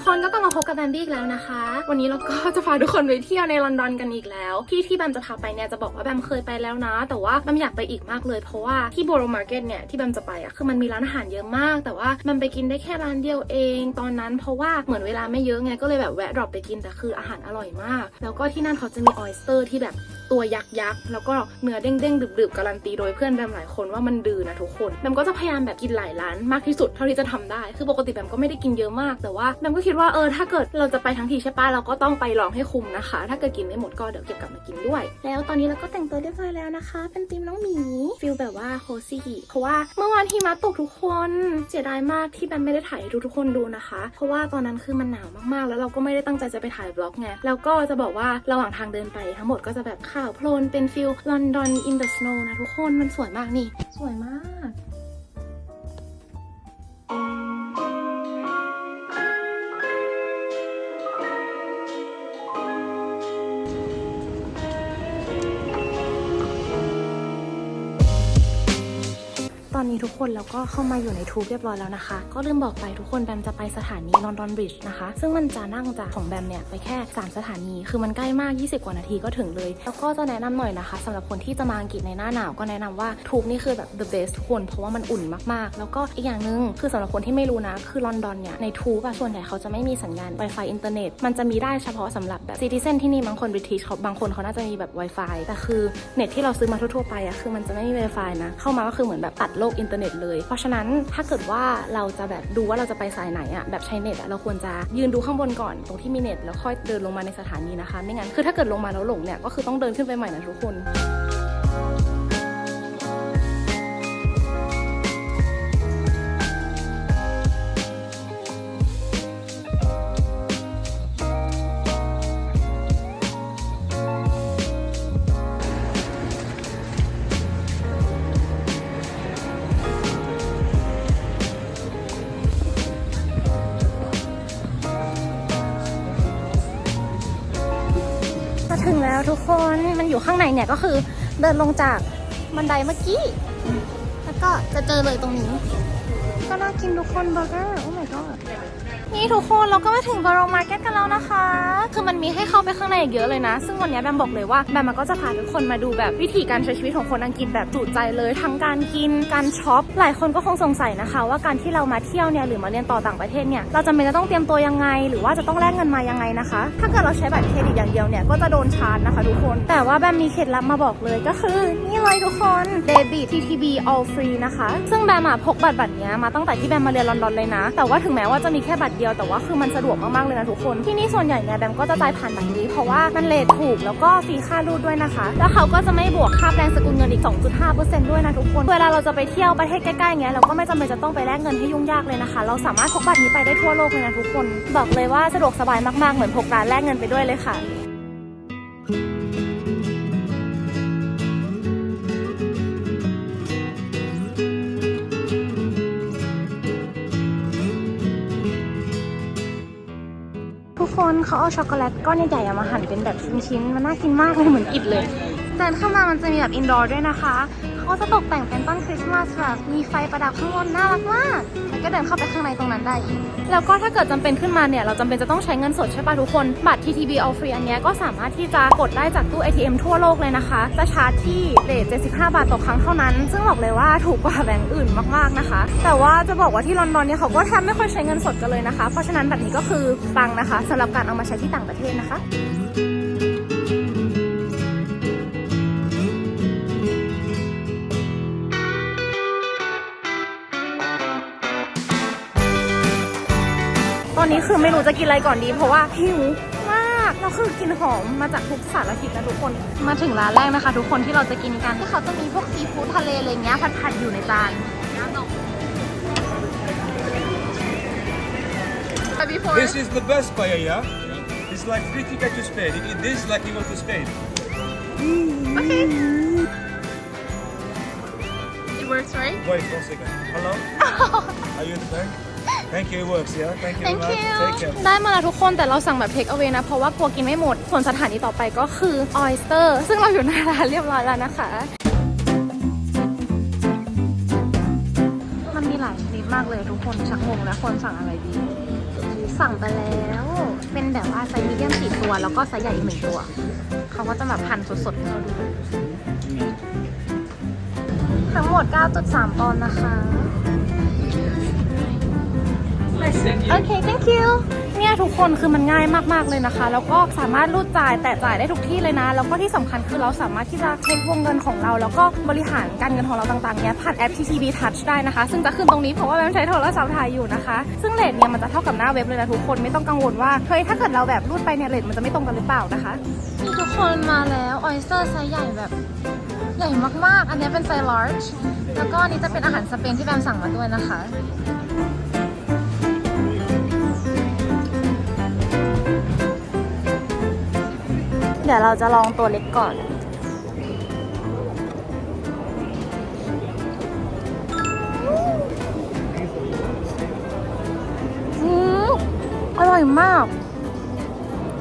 กคนก็กลับมาพบกับแบมบี้อีกแล้วนะคะ วันนี้เราก็จะพาทุกคนไปเที่ยวในลอนดอนกันอีกแล้ว ที่ที่แบมจะพาไปเนี่ยจะบอกว่าแบมเคยไปแล้วนะ แต่ว่าแบมอยากไปอีกมากเลย เพราะว่าที่โบโรมาร์เก็ตเนี่ยที่แบมจะไปอะคือมันมีร้านอาหารเยอะมาก แต่ว่าแบมไปกินได้แค่ร้านเดียวเอง ตอนนั้นเพราะว่าเหมือนเวลาไม่เยอะไงก็เลยแบบแวะดรอปไปกินแต่คืออาหารอร่อยมาก แล้วก็ที่นั่นเขาจะมีออยสเตอร์ที่แบบ ตัวยักษ์ยักษ์แล้วก็เนื้อเด้งๆดึบๆการันตีโดยเพื่อนแบมหลายคนว่ามันดื้อนะทุกคนแบมก็จะพยายามแบบกินหลายร้านมากที่สุดเท่าที่จะทำได้ คือปกติแบมก็ไม่ได้กินเยอะมากแต่ว่าแบมก็คิดว่าเออถ้าเกิดเราจะไปทั้งทีใช่ปะเราก็ต้องไปลองให้คุ้มนะคะ ถ้าเกิดกินไม่หมดก็เดี๋ยวเก็บกลับมากินด้วย แล้วตอนนี้เราก็แต่งตัวเรียบร้อยแล้วนะคะ เป็นธีมน้องหมีฟิลแบบว่าโคซี่เพราะว่าเมื่อวานหิมะตกทุกคนเสียดายมากที่แบมไม่ได้ถ่ายให้ทุกคนดูนะคะ เพราะว่าตอนนั้นคือมันหนาวมากๆ แล้วเราก็ไม่ได้ตั้งใจจะไปถ่ายบล็อกไงแล้วก็จะบอกว่าระหว่างทางเดินไปทั้งหมดก็จะแบบาวโพลนเป็นฟิลลอนดอนอินเดอะสโนว์นะทุกคนมันสวยมากนี่ สวยมาก อนนี้ทุกคนเราก็เข้ามาอยู่ในทูบเรียบร้อยแล้วนะคะ ก็ลืมบอกไปทุกคนแบมจะไปสถานีลอนดอนบริดจ์นะคะ ซึ่งมันจะนั่งจากของแบมเนี่ยไปแค่ 3 สถานี คือมันใกล้มาก 20 กว่านาทีก็ถึงเลย แล้วก็จะแนะนำหน่อยนะคะสำหรับคนที่จะมาอังกฤษในหน้าหนาวก็แนะนำว่าทูบนี่คือแบบ the best ทุกคนเพราะว่ามันอุ่นมากๆ แล้วก็อีกอย่างหนึ่งคือสำหรับคนที่ไม่รู้นะคือลอนดอนเนี่ยในทูบอะส่วนใหญ่เขาจะไม่มีสัญญาณ Wi-Fi อินเทอร์เน็ตมันจะมีได้เฉพาะสำหรับแบบซิติเซนที่นี่บางคนบริทิชเขาบางคนเขาน่าจะมีแบบ Wi-Fi แต่คือเน็ตที่เราซื้อมาทั่วๆไปอะคือมันจะไม่มี Wi-Fi นะเข้ามาก็คือเหมือนแบบตัดโลกอินเทอร์เน็ตเลย เพราะฉะนั้นถ้าเกิดว่าเราจะแบบดูว่าเราจะไปสายไหนอะแบบใช้เน็ตอะเราควรจะยืนดูข้างบนก่อนตรงที่มีเน็ตแล้วค่อยเดินลงมาในสถานีนะคะ ไม่งั้นคือถ้าเกิดลงมาแล้วหลงเนี่ยก็คือต้องเดินขึ้นไปใหม่นะทุกคน แล้วทุกคนมันอยู่ข้างในเนี่ยก็คือเดินลงจากบันไดเมื่อกี้ แล้วก็จะเจอเลยตรงนี้ ก็น่ากินทุกคนเบอร์เกอร์ god นี่ทุกคนเราก็มาถึงบาร o มาร์เก็ตกันแล้วนะคะ คือมันมีให้เข้าไปข้างในเยอะเลยนะ ซึ่งวันนี้แบมบอกเลยว่าแบมมันก็จะพาทุกคนมาดูแบบวิธีการใช้ชีวิตของคนอังกฤษแบบจุใจเลยทั้งการกินการช็อป หลายคนก็คงสงสัยนะคะ ว่าการที่เรามาเที่ยวเนี่ยหรือมาเรียนต่อต่างประเทศเนี่ยเราจำเป็นจะต้องเตรียมตัวยังไง หรือว่าจะต้องแลกเงินมายังไงนะคะ ถ้าเกิดเราใช้บัตรเครดิตอย่างเดียวเนี่ยก็จะโดนชาร์จนะคะทุกคน แต่ว่าแบมมีเคล็ดลับมาบอกเลยก็คือนี่เลยทุกคนเดบิต TTB all free นะคะ ซึ่งแบมพกบัตรบัตรเนี้ยมาตั้งแต่ที่แบมมาเรียนลอนดอนเลยนะ แต่ว่าถึงแม้ว่าจะมีแค่บัตรเดียวแต่ว่าคือมันสะดวกมากๆเลยนะทุกคนที่นี่ส่วนใหญ่เนี่ยแบมก็จะจ่ายผ่านบัตรนี้เพราะว่ามันเลทถูกแล้วก็ฟรีค่ารูดด้วยนะคะ แล้วเขาก็จะไม่บวกค่าแปลงสกุลเงินอีก 2.5%ด้วยนะทุกคนเวลาเราจะไปเที่ยวประเทศใกล้ๆเงี้ยเราก็ไม่จำเป็นจะต้องไปแลกเงินให้ยุ่งยากเลยนะคะ เราสามารถพกบัตรนี้ไปได้ทั่วโลกเลยนะทุกคน บอกเลยว่าสะดวกสบายมากๆเหมือนพกร้านแลกเงินไปด้วยเลยค่ะ คนเขาเอาช็อกโกแลตก้อนใหญ่ๆมาหั่นเป็นแบบชิ้นๆ มันน่ากินมากเลยเหมือนอิดเลย แต่เข้ามามันจะมีแบบอินดอร์ด้วยนะคะ เขาจะตกแต่งเป็นต้นคริสต์มาสแบบมีไฟประดับข้างบนน่ารักมากแล้วก็เดินเข้าไปข้างในตรงนั้นได้อีกแล้วก็ถ้าเกิดจำเป็นขึ้นมาเนี่ย เราจำเป็นจะต้องใช้เงินสดใช่ปะทุกคน บัตร TTB All Free อันนี้ก็สามารถที่จะกดได้จากตู้ ATM ทั่วโลกเลยนะคะ จะชาร์จที่เรท75 บาทต่อครั้งเท่านั้น ซึ่งบอกเลยว่าถูกกว่าแบงก์อื่นมากๆนะคะ แต่ว่าจะบอกว่าที่ลอนดอนเนี่ยเขาก็แทบไม่ค่อยใช้เงินสดกันเลยนะคะ เพราะฉะนั้นบัตรนี้ก็คือปังนะคะสำหรับการเอามาใช้ที่ต่างประเทศนะคะ นนี้คือไม่รู้จะกินอะไรก่อนดี เพราะว่าหิวมากเราคือกินหอมมาจากทุกสารทิศนะทุกคน มาถึงร้านแรกนะคะ ทุกคนที่เราจะกินกันที่เขาจะมีพวกซีฟู้ดทะเลอะไรเงี้ยผัดๆอยู่ในจาน before This is the best paella. It's like free ticket to Spain. You eat this like you go to Spain. okay it works right Wait one second. Hello? Are you in the bank? Thank you. It works, yeah? Thank you thank very much. you Take care. ได้มาแล้วทุกคนแต่เราสั่งแบบ take away นะ เพราะว่ากลัวกินไม่หมด ส่วนสถานีต่อไปก็คือ oyster ซึ่งเราอยู่หน้าร้านเรียบร้อยแล้วนะคะมันมีหลายชนิดมากเลยทุกคนชักงงแล้วควรสั่งอะไรดีชีสสั่งไปแล้ว เป็นแบบว่าไซส์มีเดียมสี่ตัว แล้วก็ไซส์ใหญ่อีกหนึ่งตัว เขาก็จะแบบหั่นสดๆให้เราดูทั้งหมด 9.3 ปอนด์นะคะ โอเค thank you เนี่ยทุกคนคือมันง่ายมาก ๆ เลยนะคะ แล้วก็สามารถรูดจ่ายแต่จ่ายได้ทุกที่เลยนะ แล้วก็ที่สำคัญคือเราสามารถที่จะเช็ควงเงินของเรา แล้วก็บริหารการเงินของเราต่างๆเนี่ยผ่านแอป TTB Touch ได้นะคะ ซึ่งจะขึ้นตรงนี้เพราะว่าแบมใช้โทรศัพท์ถ่ายอยู่นะคะ ซึ่งเลทเนี่ยมันจะเท่ากับหน้าเว็บเลยนะทุกคนไม่ต้องกังวลว่าเฮ้ยถ้าเกิดเราแบบรูดไปเนี่ยเลทมันจะไม่ตรงกันหรือเปล่านะคะนี่ทุกคนมาแล้วออยสเตอร์ไซส์ใหญ่แบบใหญ่มากๆ อันนี้เป็นไซส์ large แล้วก็อันนี้จะเป็นอาหารสเปนที่แบมสั่งมาด้วยนะคะ ดี๋ยวเราจะลองตัวเล็กก่อน อืมอร่อยมาก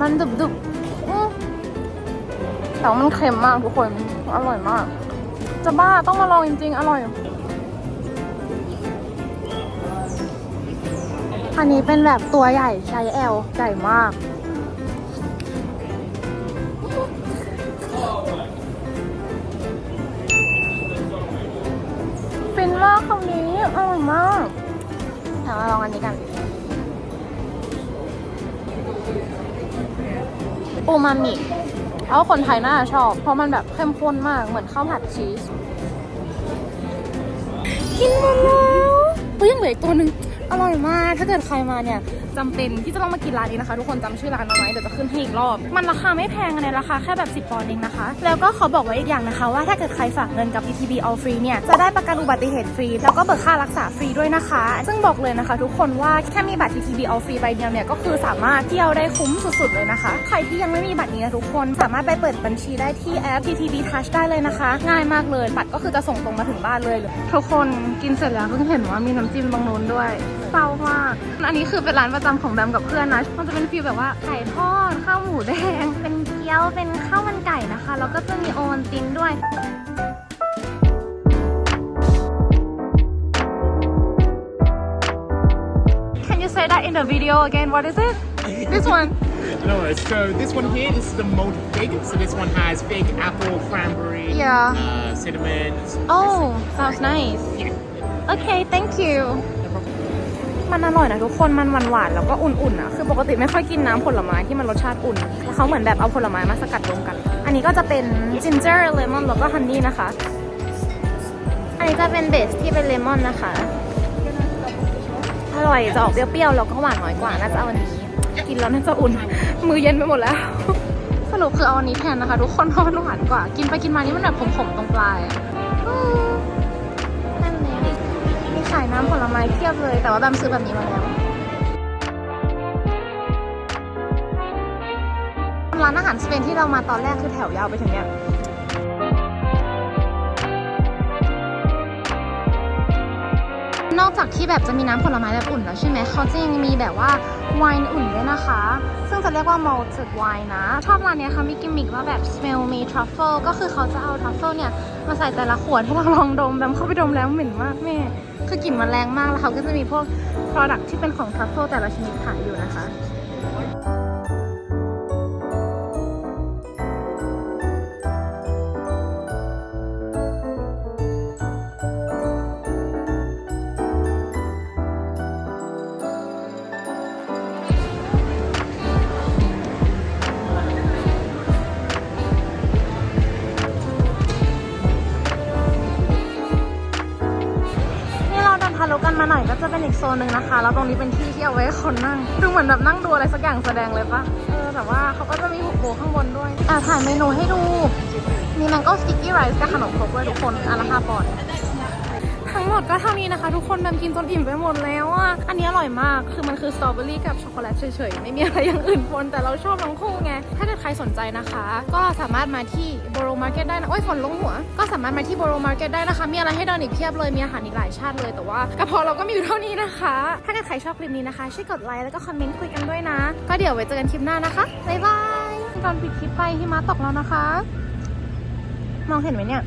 มันดุบดุบอืมแต่ว่ามันเค็มมากทุกคน อร่อยมาก จะบ้าต้องมาลองจริงๆ อร่อย อันนี้เป็นแบบตัวใหญ่ไซส์ L ใหญ่มาก ฟินมากคำนี้อร่อยมากเดี๋ยวมาลองอันนี้กันปูมามิเอาคนไทยน่าจะชอบ เพราะมันแบบเข้มข้นมากเหมือนข้าวผัดชีส กินหมดแล้วเฮ้ยยังเหลืออีกตัวหนึ่งอร่อยมาก ถ้าเกิดใครมาเนี่ย จำเป็นที่จะต้องมากินร้านนี้นะคะ ทุกคนจำชื่อร้านเอาไว้เดี๋ยวจะขึ้นให้อีกรอบ มันราคาไม่แพงในราคาแค่แบบ 10ปอนด์เองนะคะ แล้วก็ขอบอกไว้อีกอย่างนะคะ ว่าถ้าเกิดใครฝากเงินกับ PTB All Free เนี่ยจะได้ประกันอุบัติเหตุฟรี แล้วก็เบิกค่ารักษาฟรีด้วยนะคะ ซึ่งบอกเลยนะคะ ทุกคนว่าแค่มีบัตร TTB All Free ใบเดียวเนี่ยก็คือสามารถเที่ยวได้คุ้มสุดๆเลยนะคะ ใครที่ยังไม่มีบัตรนี้นะทุกคนสามารถไปเปิดบัญชีได้ที่แอป TTB Touch ได้เลยนะคะ ง่ายมากเลยบัตรก็คือจะส่งตรงมาถึงบ้านเลยทุกคนกินเสร็จแล้วเพิ่งเห็นว่ามีน้ำจิ้มตรงนู้นด้วย เศร้ามาก อันนี้คือเป็นร้านประจำของแบมกับเพื่อนนะ มันจะเป็นฟีลแบบว่าไก่ทอดข้าวหมูแดง เป็นเกี๊ยว เป็นข้าวมันไก่นะคะ แล้วก็จะมีโอวัลตินด้วย Can you say that in the video again? What is it? This one. No, worries. so this one here, this is the malted fig. So this one has fig, apple, cranberry, Yeah. uh, cinnamon. Oh, sounds nice. Yeah. Okay, thank you. มันอร่อยนะทุกคนมันหวานๆแล้วก็อุ่นๆอะคือปกติไม่ค่อยกินน้ำผลไม้ที่มันรสชาติอุ่นแล้วเขาเหมือนแบบเอาผลไม้มาสกัดรวมกัน อันนี้ก็จะเป็น ginger lemon แล้วก็ honey นะคะ อันนี้จะเป็นเบสที่เป็นเลมอนนะคะอร่อยจะออกเปรี้ยวๆแล้วก็หวานน้อยกว่าน่าจะเอาอันนี้ กินแล้วน่าจะอุ่น มือเย็นไปหมดแล้วสรุปคือเอาอันนี้แทนนะคะ ทุกคนเพราะมันหวานกว่า กินไปกินมานี่มันแบบขมๆตรงปลายนั่นเอง ขายน้ำผลไม้เทียบเลย แต่ว่าแบมซื้อแบบนี้มาแล้วร้านอาหารสเปนที่เรามาตอนแรกคือแถวยาวไปถึงเนี้ยนอกจากที่แบบจะมีน้ำผลไม้แบบอุ่นแล้วใช่ไหม เขาจะยังมีแบบว่าไวน์อุ่นด้วยนะคะ ซึ่งจะเรียกว่า malted wine นะ ชอบร้านนี้ยค่ะมีกิมมิคว่าแบบ smell me truffle ก็คือเขาจะเอา truffle เนี่ย มาใส่แต่ละขวดให้เราลองดมแบบเข้าไปดมแล้วเหม็นมากแม่ คือกลิ่นมันแรงมากแล้วเขาก็จะมีพวก product ที่เป็นของทัฟเฟิลแต่ละชนิดขายอยู่นะคะ จะเป็นอีกโซนหนึ่งนะคะ แล้วตรงนี้เป็นที่ที่เอาไว้คนนั่ง ดูเหมือนแบบนั่งดูอะไรสักอย่างแสดงเลยปะเออ แต่ว่าเขาก็จะมีหุบโบข้างบนด้วย อะถ่ายเมนูให้ดู มีแมงโก้สติ๊กกี้ไรซ์กับขนมครกด้วยทุกคนอันละห้าปอนด์ ดก็เท่านี้นะคะ ทุกคนแบมกินจนอิ่มไปหมดแล้วอะ อันนี้อร่อยมาก คือมันคือสตรอเบอรี่กับช็อกโกแลตเฉยๆ ไม่มีอะไรอย่างอื่นปนแต่เราชอบทั้งคู่ไง ถ้าเกิดใครสนใจนะคะ ก็สามารถมาที่โบโรมาร์เก็ตได้นะ โอ้ยฝนลงหัว ก็สามารถมาที่โบโรมาร์เก็ตได้นะคะ มีอะไรให้เดินอีกเพียบเลย มีอาหารอีกหลายชาติเลย แต่ว่ากระเพาะเราก็มีอยู่เท่านี้นะคะ ถ้าเกิดใครชอบคลิปนี้นะคะ ช่วยกดไลค์แล้วก็คอมเมนต์คุยกันด้วยนะ ก็เดี๋ยวไว้เจอกันคลิปหน้านะคะ บ๊ายบาย ตอนปิดคลิปไปหิมะตกแล้วนะคะ มองเห็นไหมเนี่ย